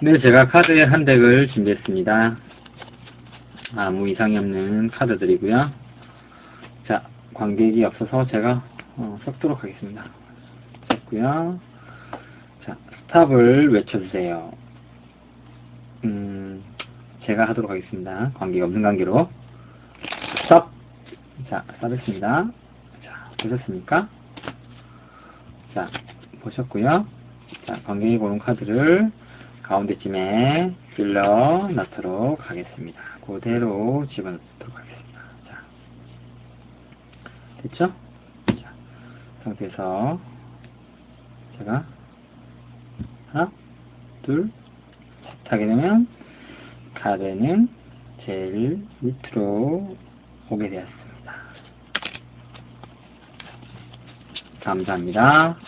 네, 제가 카드 한 덱을 준비했습니다. 아무 이상이 없는 카드들이고요. 자, 관객이 없어서 제가 어, 섞도록 하겠습니다. 섞고요. 자, 스탑을 외쳐주세요. 음, 제가 하도록 하겠습니다. 관객이 없는 관계로. 스탑! 자, 스탑했습니다. 자, 보셨습니까? 자, 보셨고요. 자, 관객이 고른 카드를 가운데쯤에 쓸러 넣도록 하겠습니다. 그대로 집어넣도록 하겠습니다. 자, 됐죠? 자, 상태에서 제가 하나, 둘, 셋 하게 되면 카드는 제일 밑으로 오게 되었습니다. 감사합니다.